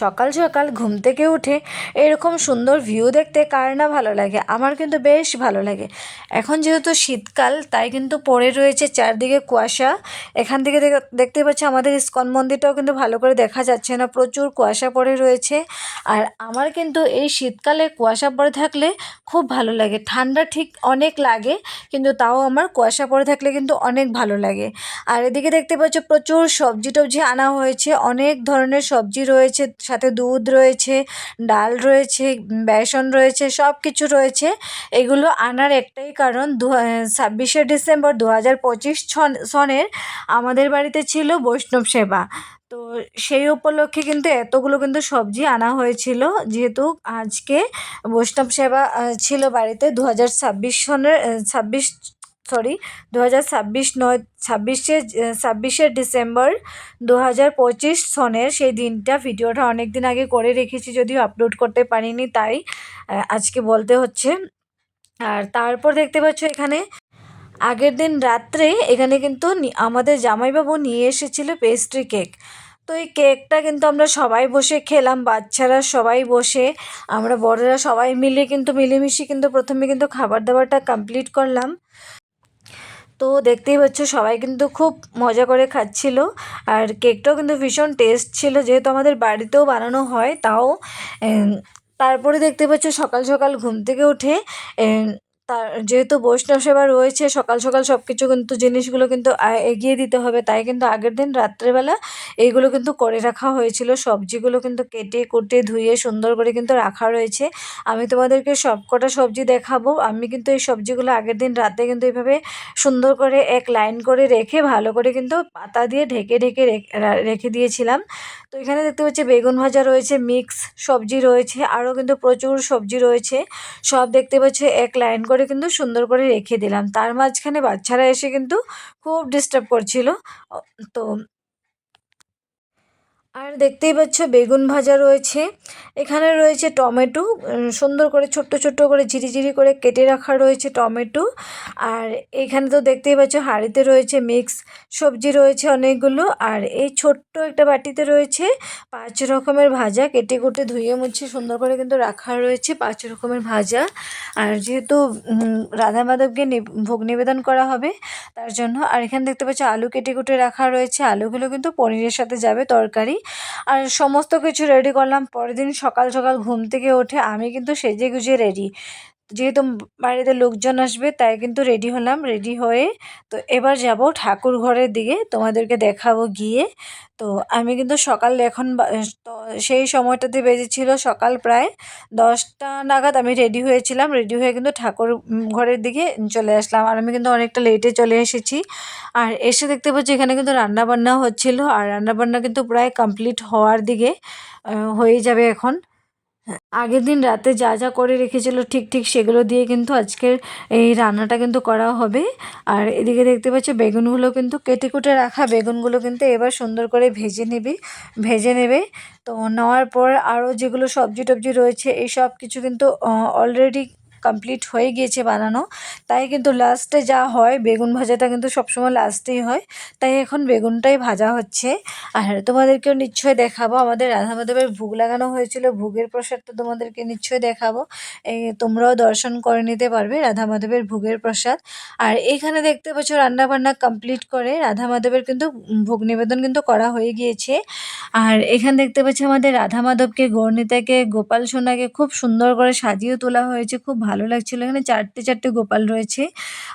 সকাল সকাল ঘুম থেকে উঠে এরকম সুন্দর ভিউ দেখতে কার না ভালো লাগে? আমার কিন্তু বেশ ভালো লাগে। এখন যেহেতু শীতকাল, তাই কিন্তু পড়ে রয়েছে চারদিকে কুয়াশা। এখান থেকে দেখতে পাচ্ছি আমাদের ইস্কন মন্দিরটাও কিন্তু ভালো করে দেখা যাচ্ছে না, প্রচুর কুয়াশা পড়ে রয়েছে। আর আমার কিন্তু এই শীতকালে কুয়াশা পড়ে থাকলে খুব ভালো লাগে। ঠান্ডা ঠিক অনেক লাগে, কিন্তু তাও আমার কুয়াশা পড়ে থাকলে কিন্তু অনেক ভালো লাগে। আর এদিকে দেখতে পাচ্ছ প্রচুর সবজি টবজি আনা হয়েছে, অনেক ধরনের সবজি রয়েছে। সাথে দুধ রয়েছে, ডাল রয়েছে বেসন রয়েছে সব কিছু রয়েছে। এগুলো আনার একটাই কারণ, দু ছাব্বিশে ডিসেম্বর দু হাজার পঁচিশ সনের আমাদের বাড়িতে ছিল বৈষ্ণব সেবা। তো সেই উপলক্ষে কিন্তু এতগুলো কিন্তু সবজি আনা হয়েছিল, যেহেতু আজকে বৈষ্ণব সেবা ছিল বাড়িতে দু হাজার ছাব্বিশ সনের ছাব্বিশ সরি দু হাজার ছাব্বিশ নয়, ছাব্বিশে ছাব্বিশে ডিসেম্বর দু হাজার পঁচিশ সনের সেই দিনটা, ভিডিওটা অনেক দিন আগে করে রেখেছি যদিও আপলোড করতে পারিনি, তাই আজকে বলতে হচ্ছে। আর তারপর দেখতে পাচ্ছ এখানে, আগের দিন রাত্রে এখানে কিন্তু আমাদের জামাইবাবু নিয়ে এসেছিল পেস্ট্রি কেক তো এই কেকটা কিন্তু আমরা সবাই বসে খেলাম, বাচ্চারা সবাই বসে, আমরা বড়রা সবাই মিলে কিন্তু মিলেমিশে কিন্তু প্রথমে কিন্তু খাবার দাবারটা কমপ্লিট করলাম। তো দেখতেই পাচ্ছ সবাই কিন্তু খুব মজা করে খাচ্ছিল। আর কেকটাও কিন্তু ভীষণ টেস্ট ছিল, যেহেতু আমাদের বাড়িতেও বানানো হয়, তাও তারপরে দেখতে পাচ্ছ সকাল সকাল ঘুম থেকে উঠে তার যেহেতু বৈষ্ণব সেবা রয়েছে, সকাল সকাল সব কিছু কিন্তু জিনিসগুলো কিন্তু এগিয়ে দিতে হবে। তাই কিন্তু আগের দিন রাত্রেবেলা এইগুলো কিন্তু করে রাখা হয়েছিল। সবজিগুলো কিন্তু কেটে কুটে ধুয়ে সুন্দর করে কিন্তু রাখা রয়েছে। আমি তোমাদেরকে সব কটা সবজি দেখাবো। আমি কিন্তু এই সবজিগুলো আগের দিন রাতে কিন্তু এইভাবে সুন্দর করে এক লাইন করে রেখে ভালো করে কিন্তু পাতা দিয়ে ঢেকে ঢেকে রেখ- রেখে দিয়েছিলাম। তো এখানে দেখতে পাচ্ছি বেগুন ভাজা রয়েছে, মিক্স সবজি রয়েছে, আরও কিন্তু প্রচুর সবজি রয়েছে। সব দেখতে পাচ্ছি এক লাইন করে কিন্তু সুন্দর করে রেখে দিলাম। তার মাঝখানে বাচ্চারা এসে কিন্তু খুব ডিস্টার্ব করছিল। তো আর দেখতেই পাচ্ছ বেগুন ভাজা রয়েছে। এখানে রয়েছে টমেটো সুন্দর করে ছোট্ট ছোট্ট করে ঝিরিঝিরি করে কেটে রাখা রয়েছে টমেটো। আর এখানে তো দেখতেই পাচ্ছ হাঁড়িতে রয়েছে মিক্স সবজি রয়েছে অনেকগুলো। আর এই ছোট্ট একটা বাটিতে রয়েছে পাঁচ রকমের ভাজা, কেটে কুটে ধুয়ে মুছে সুন্দর করে কিন্তু রাখা রয়েছে পাঁচ রকমের ভাজা। আর যেহেতু রাধা মাধবকে ভোগ নিবেদন করা হবে, তার জন্য। আর এখানে দেখতে পাচ্ছ আলু কেটে কুটে রাখা রয়েছে। আলুগুলো কিন্তু পনিরের সাথে যাবে তরকারি। আর সমস্ত কিছু রেডি করলাম। পরের দিন সকাল সকাল ঘুম থেকে উঠে আমি কিন্তু সেজে গুজে রেডি যেহেতু বাড়িতে লোকজন আসবে, তাই কিন্তু রেডি হলাম রেডি হয়ে তো এবার যাব ঠাকুর ঘরের দিকে, তোমাদেরকে দেখাবো গিয়ে। তো আমি কিন্তু সকাল এখন সেই সময়টাতে বেজেছিল সকাল প্রায় দশটা নাগাদ আমি রেডি হয়েছিলাম রেডি হয়ে কিন্তু ঠাকুর ঘরের দিকে চলে আসলাম। আর আমি কিন্তু অনেকটা লেটে চলে এসেছি। আর এসে দেখতে পাচ্ছি এখানে কিন্তু রান্না বান্না হচ্ছিল, আর রান্নাবান্না কিন্তু প্রায় কমপ্লিট হওয়ার দিকে হয়ে যাবে এখন। আগের দিন রাতে যা যা করে রেখেছিল ঠিক ঠিক সেগুলো দিয়ে কিন্তু আজকের এই রান্নাটা কিন্তু করা হবে। আর এদিকে দেখতে পাচ্ছি বেগুনগুলো কিন্তু কেটে কুটে রাখা। বেগুনগুলো কিন্তু এবার সুন্দর করে ভেজে নেবে ভেজে নেবে। তো নেওয়ার পর আরও যেগুলো সবজি টবজি রয়েছে, এই সব কিছু কিন্তু অলরেডি কমপ্লিট হয়ে গিয়েছে বানানো। তাই কিন্তু লাস্টে যা হয়, বেগুন ভাজাটা কিন্তু সবসময় লাস্টেই হয়। তাই এখন বেগুনটাই ভাজা হচ্ছে। আর তোমাদেরকেও নিশ্চয়ই দেখাবো, আমাদের রাধা মাধবের ভোগ লাগানো হয়েছিল, ভোগের প্রসাদটা তোমাদেরকে নিশ্চয়ই দেখাবো। তোমরাও দর্শন করে নিতে পারবে রাধা মাধবের ভোগের প্রসাদ। আর এখানে দেখতে পাচ্ছ রান্না বান্না কমপ্লিট করে রাধা মাধবের কিন্তু ভোগ নিবেদন কিন্তু করা হয়ে গিয়েছে। আর এখানে দেখতে পাচ্ছি আমাদের রাধা মাধবকে গৌরনীতাকে গোপাল সোনাকে খুব সুন্দর করে সাজিয়ে তোলা হয়েছে, খুব ভালো লাগছিল। এখানে চারটে চারটে গোপাল রয়েছে।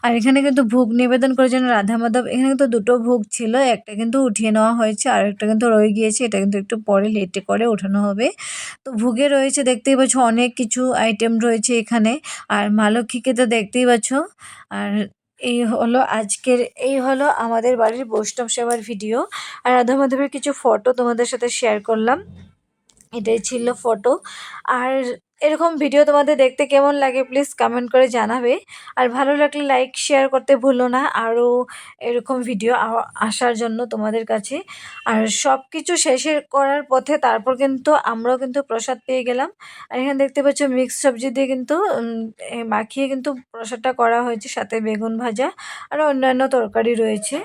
আর এখানে কিন্তু ভোগ নিবেদন করেছেন রাধা মাধব এখানে কিন্তু দুটো ভোগ ছিল। একটা কিন্তু উঠিয়ে নেওয়া হয়েছে, আর একটা কিন্তু রয়ে গিয়েছে। এটা কিন্তু একটু পরে লেটে করে ওঠানো হবে। তো ভোগে রয়েছে, দেখতেই পাচ্ছ অনেক কিছু আইটেম রয়েছে এখানে। আর মা লক্ষ্মীকে তো দেখতেই পাচ্ছ। আর এই হলো আজকের, এই হলো আমাদের বাড়ির বৈষ্ণব সেবার ভিডিও আর রাধা মাধবের কিছু ফটো তোমাদের সাথে শেয়ার করলাম। এটাই ছিল ফটো আর এরকম ভিডিও তোমাদের দেখতে কেমন লাগে প্লিজ কমেন্ট করে জানাবে। আর ভালো লাগলে লাইক শেয়ার করতে ভুলো না। আরও এরকম ভিডিও আসার জন্য তোমাদের কাছে। আর সব কিছু শেষের করার পথে তারপর কিন্তু আমরাও কিন্তু প্রসাদ পেয়ে গেলাম। আর এখানে দেখতে পাচ্ছ মিক্স সবজি দিয়ে কিন্তু মাখিয়ে কিন্তু প্রসাদটা করা হয়েছে, সাথে বেগুন ভাজা, আর অন্যান্য তরকারি রয়েছে।